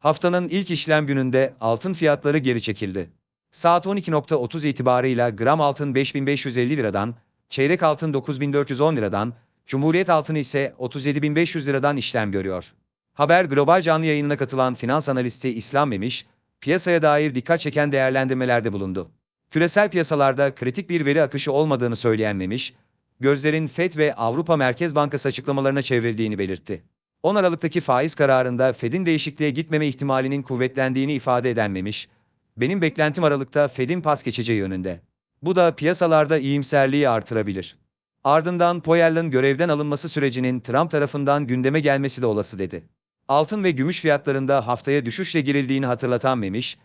Haftanın ilk işlem gününde altın fiyatları geri çekildi. Saat 12.30 itibarıyla gram altın 5550 liradan, çeyrek altın 9410 liradan, Cumhuriyet altını ise 37500 liradan işlem görüyor. Haber Global canlı yayınına katılan finans analisti İslam Memiş, piyasaya dair dikkat çeken değerlendirmelerde bulundu. Küresel piyasalarda kritik bir veri akışı olmadığını söyleyen Memiş, gözlerin FED ve Avrupa Merkez Bankası açıklamalarına çevrildiğini belirtti. 10 Aralık'taki faiz kararında Fed'in değişikliğe gitmeme ihtimalinin kuvvetlendiğini ifade eden Memiş, benim beklentim Aralık'ta Fed'in pas geçeceği yönünde. Bu da piyasalarda iyimserliği artırabilir. Ardından Powell'ın görevden alınması sürecinin Trump tarafından gündeme gelmesi de olası dedi. Altın ve gümüş fiyatlarında haftaya düşüşle girildiğini hatırlatan Memiş,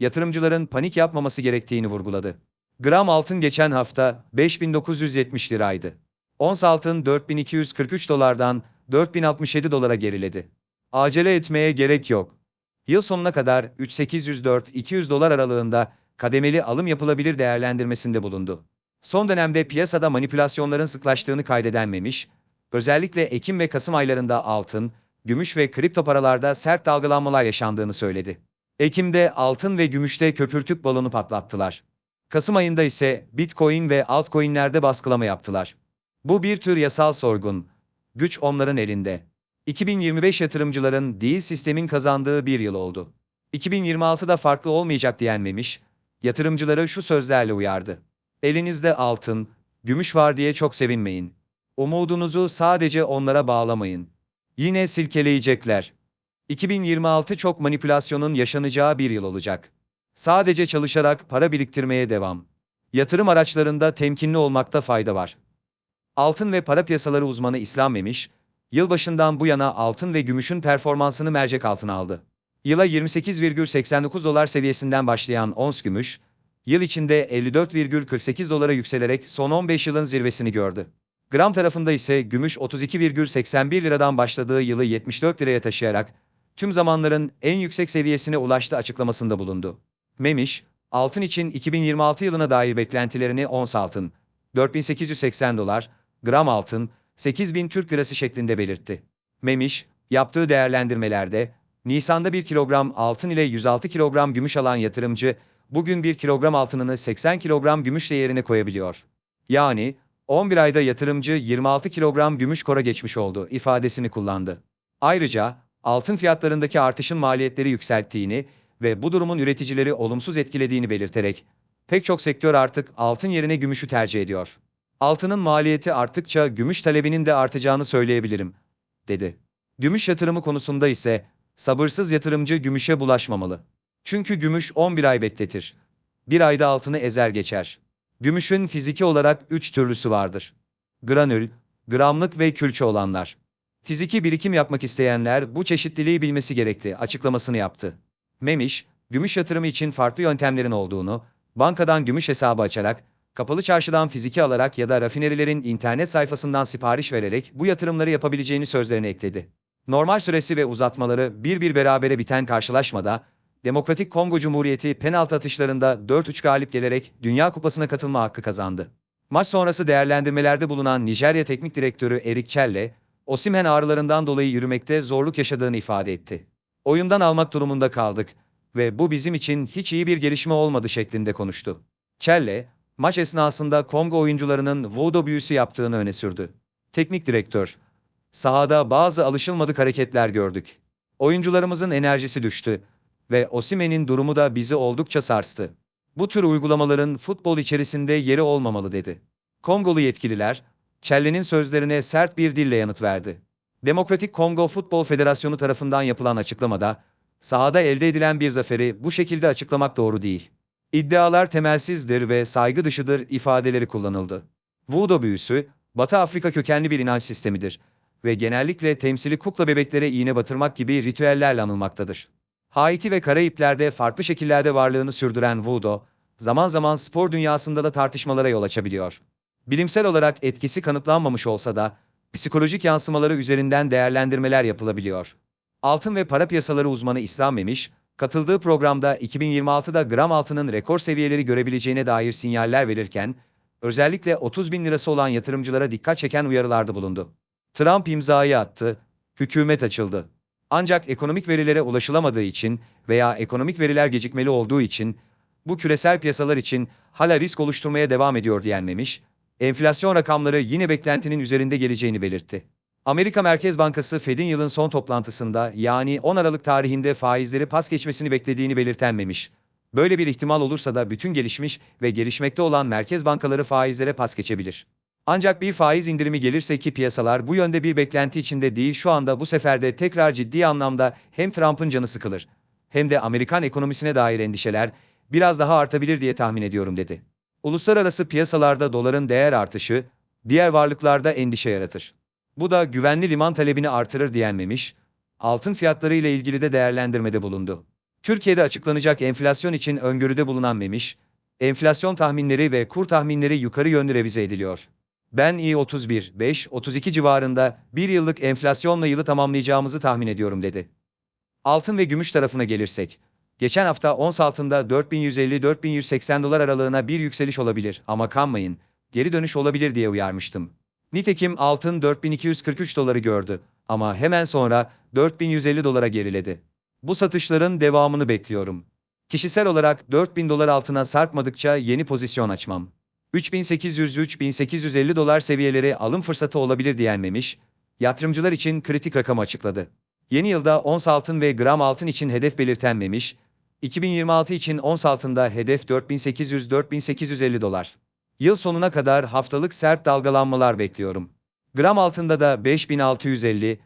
yatırımcıların panik yapmaması gerektiğini vurguladı. Gram altın geçen hafta 5970 liraydı. Ons altın 4243 dolardan 4067 dolara geriledi. Acele etmeye gerek yok. Yıl sonuna kadar 3804-200 dolar aralığında kademeli alım yapılabilir değerlendirmesinde bulundu. Son dönemde piyasada manipülasyonların sıklaştığını kaydeden Memiş, özellikle Ekim ve Kasım aylarında altın, gümüş ve kripto paralarda sert dalgalanmalar yaşandığını söyledi. Ekim'de altın ve gümüşte köpürtük balonu patlattılar. Kasım ayında ise Bitcoin ve altcoin'lerde baskılama yaptılar. Bu bir tür yasal sorgun. Güç onların elinde. 2025 yatırımcıların değil sistemin kazandığı bir yıl oldu. 2026'da farklı olmayacak diyen Memiş, yatırımcıları şu sözlerle uyardı. Elinizde altın, gümüş var diye çok sevinmeyin. Umudunuzu sadece onlara bağlamayın. Yine silkeleyecekler. 2026 çok manipülasyonun yaşanacağı bir yıl olacak. Sadece çalışarak para biriktirmeye devam. Yatırım araçlarında temkinli olmakta fayda var. Altın ve para piyasaları uzmanı İslam Memiş, yılbaşından bu yana altın ve gümüşün performansını mercek altına aldı. Yıla 28,89 dolar seviyesinden başlayan ons gümüş, yıl içinde 54,48 dolara yükselerek son 15 yılın zirvesini gördü. Gram tarafında ise gümüş 32,81 liradan başladığı yılı 74 liraya taşıyarak tüm zamanların en yüksek seviyesine ulaştı açıklamasında bulundu. Memiş, altın için 2026 yılına dair beklentilerini ons altın, 4880 dolar, gram altın, 8000 Türk lirası şeklinde belirtti. Memiş, yaptığı değerlendirmelerde, Nisan'da 1 kilogram altın ile 106 kilogram gümüş alan yatırımcı, bugün 1 kilogram altınını 80 kilogram gümüşle yerine koyabiliyor. Yani, 11 ayda yatırımcı 26 kilogram gümüş kora geçmiş oldu ifadesini kullandı. Ayrıca, altın fiyatlarındaki artışın maliyetleri yükselttiğini ve bu durumun üreticileri olumsuz etkilediğini belirterek, pek çok sektör artık altın yerine gümüşü tercih ediyor. Altının maliyeti arttıkça gümüş talebinin de artacağını söyleyebilirim, dedi. Gümüş yatırımı konusunda ise sabırsız yatırımcı gümüşe bulaşmamalı. Çünkü gümüş 11 ay bekletir. Bir ayda altını ezer geçer. Gümüşün fiziki olarak 3 türlüsü vardır. Granül, gramlık ve külçe olanlar. Fiziki birikim yapmak isteyenler bu çeşitliliği bilmesi gerekli açıklamasını yaptı. Memiş, gümüş yatırımı için farklı yöntemlerin olduğunu, bankadan gümüş hesabı açarak, kapalı çarşıdan fiziki alarak ya da rafinerilerin internet sayfasından sipariş vererek bu yatırımları yapabileceğini sözlerine ekledi. Normal süresi ve uzatmaları bir bir berabere biten karşılaşmada, Demokratik Kongo Cumhuriyeti penaltı atışlarında 4-3 galip gelerek Dünya Kupası'na katılma hakkı kazandı. Maç sonrası değerlendirmelerde bulunan Nijerya Teknik Direktörü Erik Çelle, Osimhen ağrılarından dolayı yürümekte zorluk yaşadığını ifade etti. Oyundan almak durumunda kaldık ve bu bizim için hiç iyi bir gelişme olmadı şeklinde konuştu. Çelle, maç esnasında Kongo oyuncularının voodoo büyüsü yaptığını öne sürdü. Teknik direktör, sahada bazı alışılmadık hareketler gördük. Oyuncularımızın enerjisi düştü ve Osimen'in durumu da bizi oldukça sarstı. Bu tür uygulamaların futbol içerisinde yeri olmamalı dedi. Kongolu yetkililer, Çelle'nin sözlerine sert bir dille yanıt verdi. Demokratik Kongo Futbol Federasyonu tarafından yapılan açıklamada, sahada elde edilen bir zaferi bu şekilde açıklamak doğru değil. İddialar temelsizdir ve saygı dışıdır ifadeleri kullanıldı. Voodoo büyüsü, Batı Afrika kökenli bir inanç sistemidir ve genellikle temsili kukla bebeklere iğne batırmak gibi ritüellerle anılmaktadır. Haiti ve Karayipler'de farklı şekillerde varlığını sürdüren voodoo, zaman zaman spor dünyasında da tartışmalara yol açabiliyor. Bilimsel olarak etkisi kanıtlanmamış olsa da, psikolojik yansımaları üzerinden değerlendirmeler yapılabiliyor. Altın ve para piyasaları uzmanı İslam Memiş, katıldığı programda 2026'da gram altının rekor seviyeleri görebileceğine dair sinyaller verirken, özellikle 30 bin lirası olan yatırımcılara dikkat çeken uyarılarda bulundu. Trump imzayı attı, hükümet açıldı. Ancak ekonomik verilere ulaşılamadığı için veya ekonomik veriler gecikmeli olduğu için bu küresel piyasalar için hala risk oluşturmaya devam ediyor diyenmemiş, enflasyon rakamları yine beklentinin üzerinde geleceğini belirtti. Amerika Merkez Bankası Fed'in yılın son toplantısında yani 10 Aralık tarihinde faizleri pas geçmesini beklediğini belirtenmemiş. Böyle bir ihtimal olursa da bütün gelişmiş ve gelişmekte olan merkez bankaları faizlere pas geçebilir. Ancak bir faiz indirimi gelirse ki piyasalar bu yönde bir beklenti içinde değil şu anda bu sefer de tekrar ciddi anlamda hem Trump'ın canı sıkılır hem de Amerikan ekonomisine dair endişeler biraz daha artabilir diye tahmin ediyorum dedi. Uluslararası piyasalarda doların değer artışı diğer varlıklarda endişe yaratır. Bu da güvenli liman talebini artırır diyenmemiş, altın fiyatları ile ilgili de değerlendirmede bulundu. Türkiye'de açıklanacak enflasyon için öngörüde bulunan Memiş, enflasyon tahminleri ve kur tahminleri yukarı yönlü revize ediliyor. Ben iyi 31, 5, 32 civarında bir yıllık enflasyonla yılı tamamlayacağımızı tahmin ediyorum dedi. Altın ve gümüş tarafına gelirsek, geçen hafta ons altında 4150-4180 dolar aralığına bir yükseliş olabilir ama kanmayın, geri dönüş olabilir diye uyarmıştım. Nitekim altın 4243 doları gördü ama hemen sonra 4150 dolara geriledi. Bu satışların devamını bekliyorum. Kişisel olarak 4000 dolar altına sarkmadıkça yeni pozisyon açmam. 3800-3850 dolar seviyeleri alım fırsatı olabilir diyenmemiş, yatırımcılar için kritik rakam açıkladı. Yeni yılda ons altın ve gram altın için hedef belirtenmemiş, 2026 için ons altında hedef 4800-4850 dolar. Yıl sonuna kadar haftalık sert dalgalanmalar bekliyorum. Gram altında da 5650,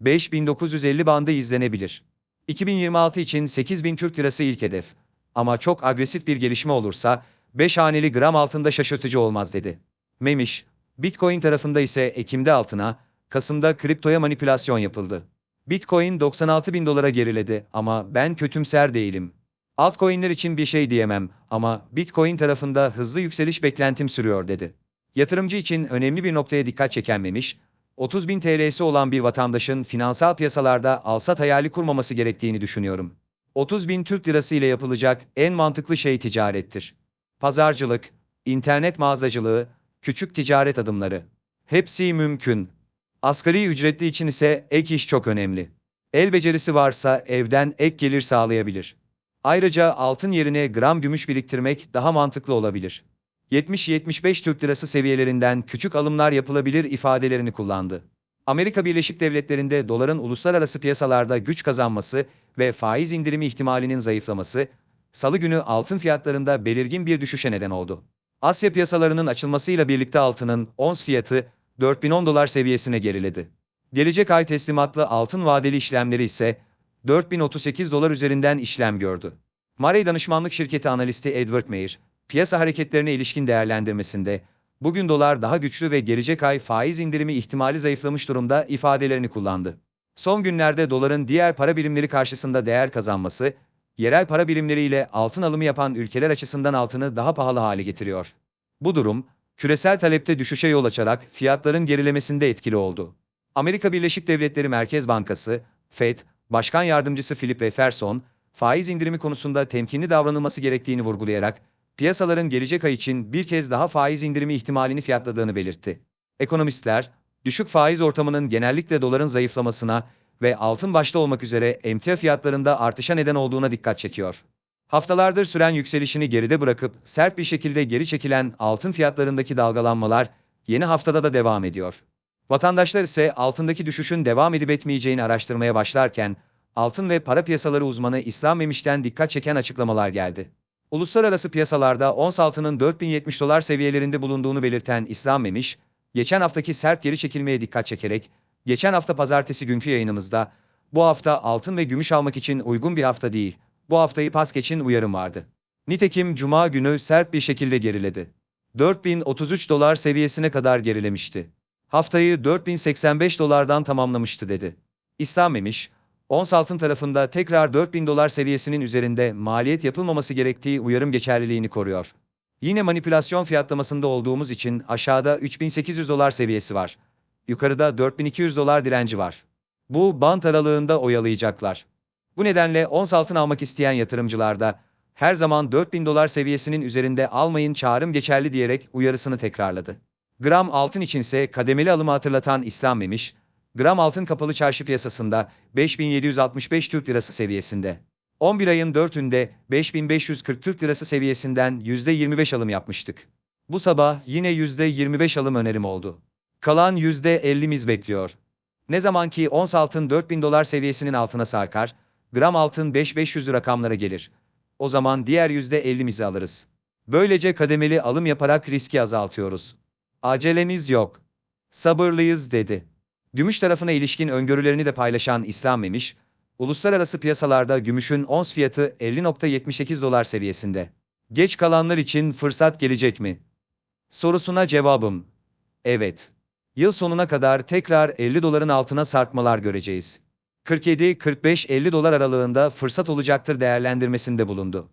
5950 bandı izlenebilir. 2026 için 8000 Türk Lirası ilk hedef. Ama çok agresif bir gelişme olursa 5 haneli gram altında şaşırtıcı olmaz dedi. Memiş, Bitcoin tarafında ise Ekim'de altına, Kasım'da kriptoya manipülasyon yapıldı. Bitcoin 96 bin dolara geriledi ama ben kötümser değilim. Altcoin'ler için bir şey diyemem ama Bitcoin tarafında hızlı yükseliş beklentim sürüyor dedi. Yatırımcı için önemli bir noktaya dikkat çekenmemiş, 30 bin TL'si olan bir vatandaşın finansal piyasalarda alsat hayali kurmaması gerektiğini düşünüyorum. 30 bin Türk lirası ile yapılacak en mantıklı şey ticarettir. Pazarcılık, internet mağazacılığı, küçük ticaret adımları. Hepsi mümkün. Asgari ücretli için ise ek iş çok önemli. El becerisi varsa evden ek gelir sağlayabilir. Ayrıca altın yerine gram gümüş biriktirmek daha mantıklı olabilir. 70-75 Türk Lirası seviyelerinden küçük alımlar yapılabilir ifadelerini kullandı. Amerika Birleşik Devletleri'nde doların uluslararası piyasalarda güç kazanması ve faiz indirimi ihtimalinin zayıflaması, salı günü altın fiyatlarında belirgin bir düşüşe neden oldu. Asya piyasalarının açılmasıyla birlikte altının ons fiyatı 4010 dolar seviyesine geriledi. Gelecek ay teslimatlı altın vadeli işlemleri ise 4038 dolar üzerinden işlem gördü. Marey danışmanlık şirketi analisti Edward Mayer, piyasa hareketlerine ilişkin değerlendirmesinde, bugün dolar daha güçlü ve gelecek ay faiz indirimi ihtimali zayıflamış durumda ifadelerini kullandı. Son günlerde doların diğer para birimleri karşısında değer kazanması, yerel para birimleriyle altın alımı yapan ülkeler açısından altını daha pahalı hale getiriyor. Bu durum, küresel talepte düşüşe yol açarak fiyatların gerilemesinde etkili oldu. Amerika Birleşik Devletleri Merkez Bankası, Fed, Başkan Yardımcısı Philip Jefferson, faiz indirimi konusunda temkinli davranılması gerektiğini vurgulayarak, piyasaların gelecek ay için bir kez daha faiz indirimi ihtimalini fiyatladığını belirtti. Ekonomistler, düşük faiz ortamının genellikle doların zayıflamasına ve altın başta olmak üzere emtia fiyatlarında artışa neden olduğuna dikkat çekiyor. Haftalardır süren yükselişini geride bırakıp sert bir şekilde geri çekilen altın fiyatlarındaki dalgalanmalar yeni haftada da devam ediyor. Vatandaşlar ise altındaki düşüşün devam edip etmeyeceğini araştırmaya başlarken, altın ve para piyasaları uzmanı İslam Memiş'ten dikkat çeken açıklamalar geldi. Uluslararası piyasalarda ons altının 4070 dolar seviyelerinde bulunduğunu belirten İslam Memiş, geçen haftaki sert geri çekilmeye dikkat çekerek, geçen hafta pazartesi günkü yayınımızda, bu hafta altın ve gümüş almak için uygun bir hafta değil, bu haftayı pas geçin uyarım vardı. Nitekim Cuma günü sert bir şekilde geriledi. 4033 dolar seviyesine kadar gerilemişti. Haftayı 4085 dolardan tamamlamıştı dedi. İslam Memiş, ons altın tarafında tekrar 4000 dolar seviyesinin üzerinde maliyet yapılmaması gerektiği uyarım geçerliliğini koruyor. Yine manipülasyon fiyatlamasında olduğumuz için aşağıda 3800 dolar seviyesi var. Yukarıda 4200 dolar direnci var. Bu bant aralığında oyalayacaklar. Bu nedenle ons altın almak isteyen yatırımcılarda her zaman 4000 dolar seviyesinin üzerinde almayın çağrım geçerli diyerek uyarısını tekrarladı. Gram altın içinse kademeli alımı hatırlatan İslam Memiş, Gram altın kapalı çarşı piyasasında 5765 Türk Lirası seviyesinde. 11 ayın 4'ünde 5540 Türk Lirası seviyesinden %25 alım yapmıştık. Bu sabah yine %25 alım önerim oldu. Kalan %50'miz bekliyor. Ne zaman ki ons altın 4000 dolar seviyesinin altına sarkar, gram altın 5500 rakamlara gelir. O zaman diğer %50'mizi alırız. Böylece kademeli alım yaparak riski azaltıyoruz. Acelemiz yok. Sabırlıyız dedi. Gümüş tarafına ilişkin öngörülerini de paylaşan İslam Memiş, uluslararası piyasalarda gümüşün ons fiyatı 50.78 dolar seviyesinde. Geç kalanlar için fırsat gelecek mi? Sorusuna cevabım, evet. Yıl sonuna kadar tekrar 50 doların altına sarkmalar göreceğiz. 47-45-50 dolar aralığında fırsat olacaktır değerlendirmesinde bulundu.